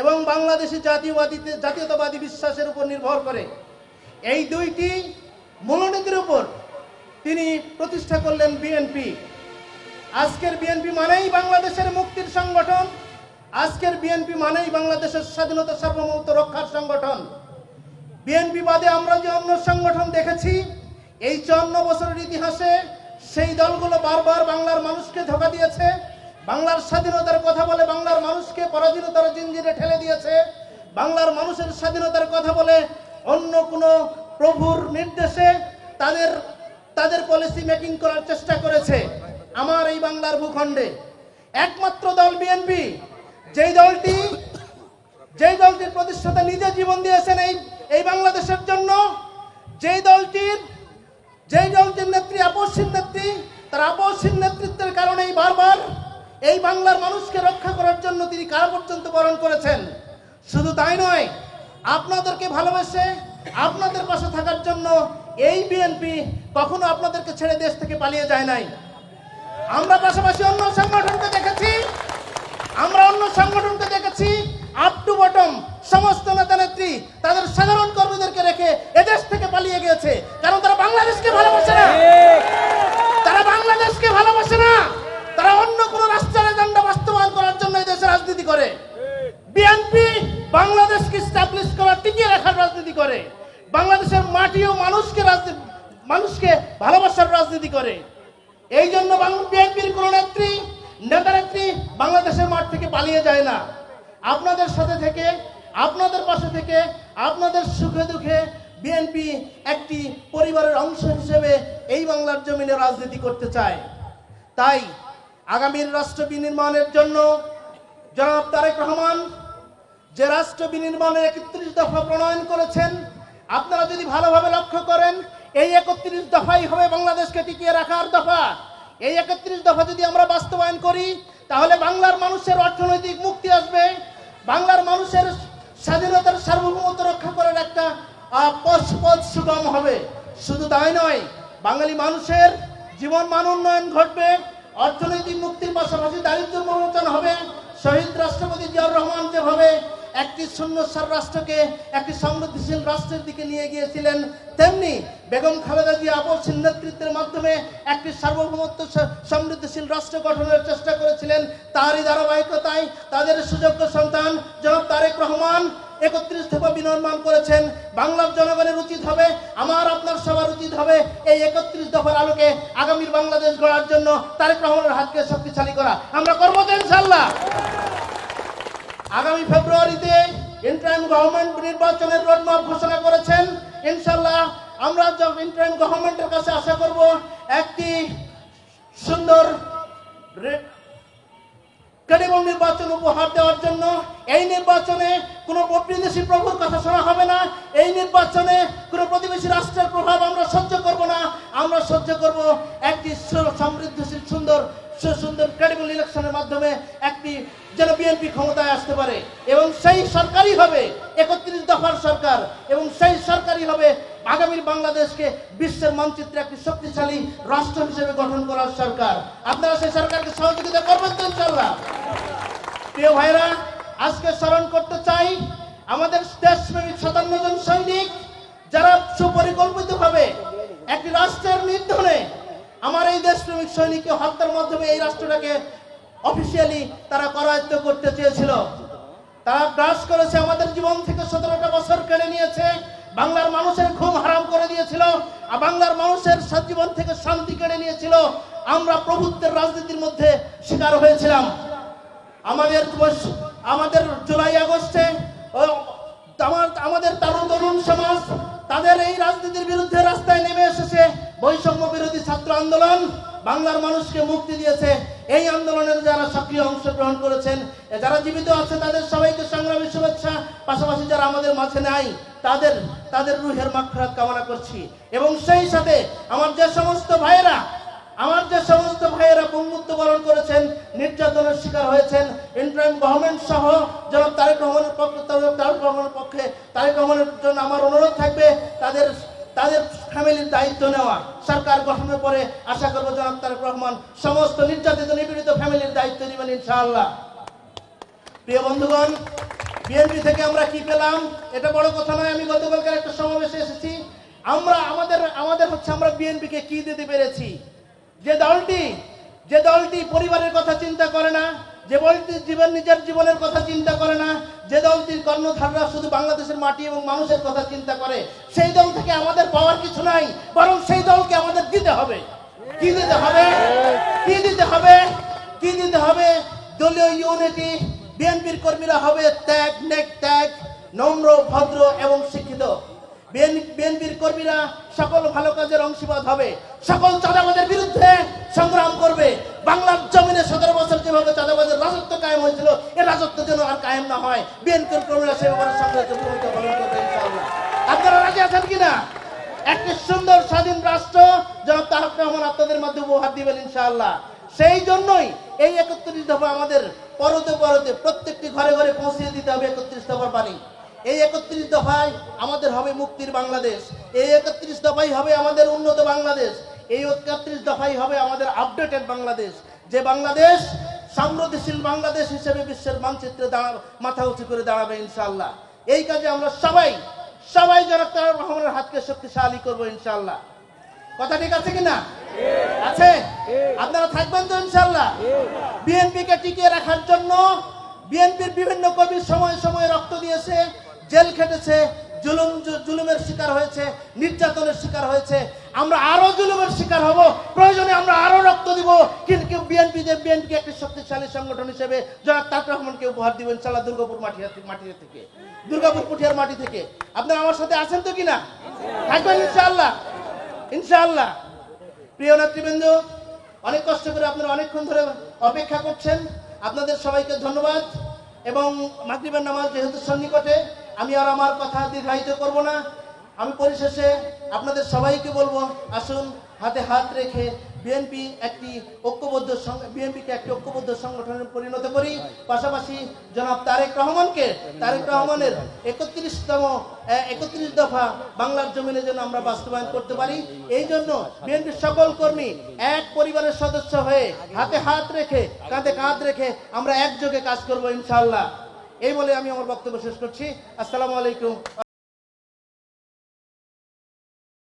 এবং বাংলাদেশি জাতীয়বাদী জাতীয়তাবাদী বিশ্বাসের উপর নির্ভর করে। এই দুইটি মূলনীতির উপর তিনি প্রতিষ্ঠা করলেন বিএনপি। আজকের বিএনপি মানেই বাংলাদেশের মুক্তির সংগঠন। আজকের বিএনপি মানেই বাংলাদেশের স্বাধীনতা সার্বভৌমত্ব রক্ষার সংগঠন। বিএনপি বাদে আমরা যে অন্য সংগঠন দেখেছি, এই চুয়ান্ন বছরের ইতিহাসে সেই দলগুলো বারবার বাংলার মানুষকে ধোকা দিয়েছে। বাংলার স্বাধীনতার কথা বলে বাংলার মানুষকে পরাধীনতার জিঞ্জিরে ঠেলে দিয়েছে। বাংলার মানুষের স্বাধীনতার কথা বলে অন্য কোনো প্রভুর নির্দেশে তাদের তাদের পলিসি মেকিং করার চেষ্টা করেছে আমার এই বাংলার ভূখণ্ডে। একমাত্র দল বিএনপি যেই দলটি, যেই দলটির প্রতিষ্ঠাতা নিজে জীবন দিয়েছেন এই এই বাংলাদেশের জন্য, যেই দলটির যেই দলটির নেত্রী, আপসীন নেত্রী, তার আপসীন নেতৃত্বের কারণেই বারবার এই বাংলার মানুষকে রক্ষা করার জন্য তিনি কারা পর্যন্ত বরণ করেছেন। শুধু তাই নয়, আপনাদেরকে ভালোবেসে আপনাদের পাশে থাকার জন্য এই বিএনপি কখনো আপনাদেরকে ছেড়ে দেশ থেকে পালিয়ে যায় নাই। আমরা পাশাপাশি অন্য সংগঠনকে দেখেছি, আমরা অন্য সংগঠনকে দেখেছি আপ টু বটম সমস্ত নেতা নেত্রী তাদের সাধারণ কর্মীদেরকে রেখে এদেশ থেকে পালিয়ে গিয়েছে, কারণ তারা বাংলাদেশকে ভালোবাসে না তারা বাংলাদেশকে ভালোবাসে না তারা অন্য কোনো রাষ্ট্রের এজেন্ডা বাস্তবায়ন করার জন্য এই দেশে রাজনীতি করে বিএনপি বাংলাদেশকে স্টাবলিশ করার টিকিয়ে রাখার রাজনীতি করে বাংলাদেশের মাটি ও মানুষকে রাজনীতি মানুষকে ভালোবাসার রাজনীতি করে। এই জন্য বিএনপির কোন নেত্রী, নেতা নেত্রী বাংলাদেশের মাঠ থেকে পালিয়ে যায় না। আপনাদের সাথে থেকে, আপনাদের পাশে থেকে, আপনাদের সুখে দুঃখে বিএনপি একটি পরিবারের অংশ হিসেবে এই বাংলার জমিনে রাজনীতি করতে চায়। তাই আগামীর রাষ্ট্র বিনির্মাণের জন্য জনাব তারেক রহমান যে রাষ্ট্র বিনির্মাণের একত্রিশ দফা প্রণয়ন করেছেন, আপনারা যদি ভালোভাবে লক্ষ্য করেন এই একত্রিশ দফাই হবে বাংলাদেশকে টিকিয়ে রাখার দফা। এই একত্রিশ দফা যদি আমরা বাস্তবায়ন করি, তাহলে বাংলার মানুষের অর্থনৈতিক মুক্তি আসবে। বাংলার মানুষের স্বাধীনতার সার্বভৌমত্ব রক্ষা করার একটা পথ সুগম হবে। শুধু তাই নয়, বাঙালি মানুষের জীবন মান উন্নয়ন ঘটবে, অর্থনৈতিক মুক্তির পাশাপাশি দারিদ্র মোচন হবে। শহীদ রাষ্ট্রপতি জিয়াউর রহমান যেভাবে একটি শূন্যসার রাষ্ট্রকে, একটি সমৃদ্ধিশীল রাষ্ট্রের দিকে নিয়ে গিয়েছিলেন, তেমনি বেগম খালেদা জিয়া আপসীন নেতৃত্বের মাধ্যমে একটি সার্বভৌমত্ব সমৃদ্ধিশীল রাষ্ট্র গঠনের চেষ্টা করেছিলেন। তারই ধারাবাহিকতায় তাদের সুযোগ্য সন্তান জনাব তারেক রহমান একত্রিশ দফা বিনির্মাণ করেছেন। বাংলার জনগণের উচিত হবে, আমার, আপনার সবার উচিত হবে এই একত্রিশ দফার আলোকে আগামীর বাংলাদেশ গড়ার জন্য তারেক রহমানের হাতকে শক্তিশালী করা। আমরা করব তো ইনশাল্লাহ। আগামী ফেব্রুয়ারিতে ইন্টারিম গভর্নমেন্ট নির্বাচনের রোডম্যাপ ঘোষণা করেছেন। ইনশাল্লাহ আমরা ইন্টারিম গভর্নমেন্টের কাছে আশা করব, একটি সুন্দর ক্রেডিবল নির্বাচন উপহার দেওয়ার জন্য এই নির্বাচনে কোনো বিদেশি প্রভুর কথা শোনা হবে না। এই নির্বাচনে কোনো প্রতিবেশী রাষ্ট্রের প্রভাব আমরা সহ্য করব না। আমরা সহ্য করব একটি সমৃদ্ধশীল, সুন্দর সুন্দর ক্রেডিবল ইলেকশনের মাধ্যমে একটি যেন বিএনপি ক্ষমতায় আসতে পারে। এবং সেই সরকারই হবে, একত্রিশ দফার সরকার। সেই সরকারই হবে। আগামীর বাংলাদেশকে বিশ্বের মানচিত্রে একটি শক্তিশালী রাষ্ট্র হিসেবে গঠন করার সরকার। আপনারা সেই সরকারকে সহযোগিতা করবেন তো ইনশাল্লাহ প্রিয় ভাইরা আজকে স্মরণ করতে চাই আমাদের দেশপ্রেমিক সাতান্ন জন সৈনিক, যারা সুপরিকল্পিতভাবে একটি রাষ্ট্রের নির্ধনে আমার এই দেশপ্রেমিক সৈনিককে হত্যার মাধ্যমে এই রাষ্ট্রটাকে অফিসিয়ালি তারা করায়ত্ত করতে চেয়েছিল। তারা গ্রাস করেছে, আমাদের জীবন থেকে সতেরোটা বছর কেড়ে নিয়েছে। বাংলার মানুষের ঘুম হারাম করে দিয়েছিল, আর বাংলার মানুষের জীবন থেকে শান্তি কেড়ে নিয়েছিল। আমরা প্রভুত্বের রাজনীতির মধ্যে শিকার হয়েছিলাম। আমাদের আমাদের জুলাই আগস্টে আমাদের তরুণ তরুণ সমাজ, তাদের এই রাজনীতির বিরুদ্ধে রাস্তায় নেমে এসেছে বৈষম্য বিরোধী ছাত্র আন্দোলন। বাংলার মানুষকে মুক্তি দিয়েছে। এই আন্দোলনের যারা সক্রিয় অংশগ্রহণ করেছেন যারা জীবিত আছে, তাদের সবাইকে সংগ্রামী শুভেচ্ছা। পাশাপাশি যারা আমাদের মাঝে নাই, তাদের তাদের রুহের মাখরাত কামনা করছি। এবং সেই সাথে আমার যে সমস্ত ভাইয়েরা, আমার যে সমস্ত ভাইয়েরা বঙ্গুত্ব বরণ করেছেন, নির্যাতনের শিকার হয়েছেন ইন্টারিম গভর্নমেন্ট সহ জনাব তারেক রহমানের পক্ষে, তারেক রহমানের পক্ষে, তারেক রহমানের জন্য আমার অনুরোধ থাকবে, তাদের তাদের ফ্যামিলির দায়িত্ব নেওয়া। সরকার গঠনের পরে আশা করব জনাব তারেক রহমান সমস্ত নির্যাতিত, নিপীড়িত ফ্যামিলির দায়িত্ব নেবেন ইনশাআল্লাহ। প্রিয় বন্ধুগণ, বিএনপি থেকে আমরা কি পেলাম? এটা বড় কথা নয়, আমি গতকালকার একটা সমাবেশে এসেছি। আমরা, আমাদের আমাদের হচ্ছে আমরা বিএনপিকে কি দিতে পেরেছি? যে দলটি যে দলটি পরিবারের কথা চিন্তা করে না যে দলটি জীবন নিজের জীবনের কথা চিন্তা করে না, যে দলটির কর্ণধাররা শুধু বাংলাদেশের মাটি এবং মানুষের কথা চিন্তা করে, সেই দল থেকে আমাদের পাওয়ার কিছু নাই, বরং সেই দলকে আমাদের দিতে হবে। কি দিতে হবে? কি দিতে হবে? কি দিতে হবে? দলীয় ইউনিটি, বিএনপির কর্মীরা হবে ত্যাগ, নেক, ত্যাগ, নম্র, ভদ্র এবং শিক্ষিত। বিএনপির কর্মীরা সকল ভালো কাজের অংশীবাদ হবে। সকল চাঁদাবাজের বিরুদ্ধে সংগ্রাম করবে। বাংলার জমিনে সতেরো বছর যেভাবে রাজত্ব যেন আর কায়েম না হয়। বিএনপির কর্মীরা সে ব্যাপারে সংগ্রামে ভূমিকা পালন করবে ইনশাআল্লাহ আপনারা রাজি আছেন কিনা? একটি সুন্দর স্বাধীন রাষ্ট্র, জনাব তারক রহমান আপনাদের মধ্যে উপহার দিবেন ইনশাআল্লাহ। সেই জন্যই এই একত্রিশ দফা আমাদের পরতে পরতে প্রত্যেকটি ঘরে ঘরে পৌঁছে দিতে হবে একত্রিশ দফার বাণী। এই একত্রিশ দফায় আমাদের হবে মুক্তির বাংলাদেশ। এই একত্রিশ দফাই হবে আমাদের উন্নত বাংলাদেশ। এই একত্রিশ দফাই হবে আমাদের আপডেটেড বাংলাদেশ। যে বাংলাদেশ সমৃদ্ধিশীল বাংলাদেশ হিসেবে বিশ্বের মানচিত্রে দাঁড়া, মাথা উঁচু করে দাঁড়াবে ইনশাআল্লাহ। এই কাজে আমরা সবাই সবাই জনাব তারেক রহমানের হাতকে শক্তিশালী করব ইনশাআল্লাহ। কথা ঠিক আছে কিনা? আছে? আপনারা থাকবেন তো ইনশাআল্লাহ। বিএনপিকে টিকিয়ে রাখার জন্য বিএনপির বিভিন্ন কর্মী সময় সময় রক্ত দিয়েছে, জেল খেটেছে, জুলুম, জুলুমের শিকার হয়েছে, নির্যাতনের শিকার হয়েছে। আমরা আরও জুলুমের শিকার হব। প্রয়োজনে আমরা আরও দিব, কিন্তু কেউ বিএনপি যে বিএনপি একটি শক্তিশালী সংগঠন হিসেবে জনাব তাক রহমানকে উপহার দিবেন ইনশাআল্লাহ দুর্গাপুর মাটি মাটি থেকে, দুর্গাপুর পুঠিয়ার মাটি থেকে। আপনারা আমার সাথে আছেন তো কিনা? থাকবেন ইনশাআল্লাহ ইনশাআল্লাহ। প্রিয় নেতৃবৃন্দ, অনেক কষ্ট করে আপনারা অনেকক্ষণ ধরে অপেক্ষা করছেন। আপনাদের সবাইকে ধন্যবাদ। এবং মাগরিবের নামাজ যেহেতু সন্নিকটে, আমি আর আমার কথা দীর্ঘায়িত করব না। আমি পরিশেষে আপনাদের সবাইকে বলব, আসুন হাতে হাত রেখে বিএনপি একটি ঐক্যবদ্ধ বিএনপিকে একটি ঐক্যবদ্ধ সংগঠনে পরিণত করি। পাশাপাশি জনাব তারেক রহমানকে, তারেক রহমানের একত্রিশতম একত্রিশ দফা বাংলার জমিনে যেন আমরা বাস্তবায়ন করতে পারি। এই জন্য বিএনপির সকল কর্মী এক পরিবারের সদস্য হয়ে হাতে হাত রেখে, কাঁধে কাঁধ রেখে আমরা একযোগে কাজ করব ইনশাআল্লাহ। এই বলে আমি আমার বক্তব্য শেষ করছি। আসসালামু আলাইকুম।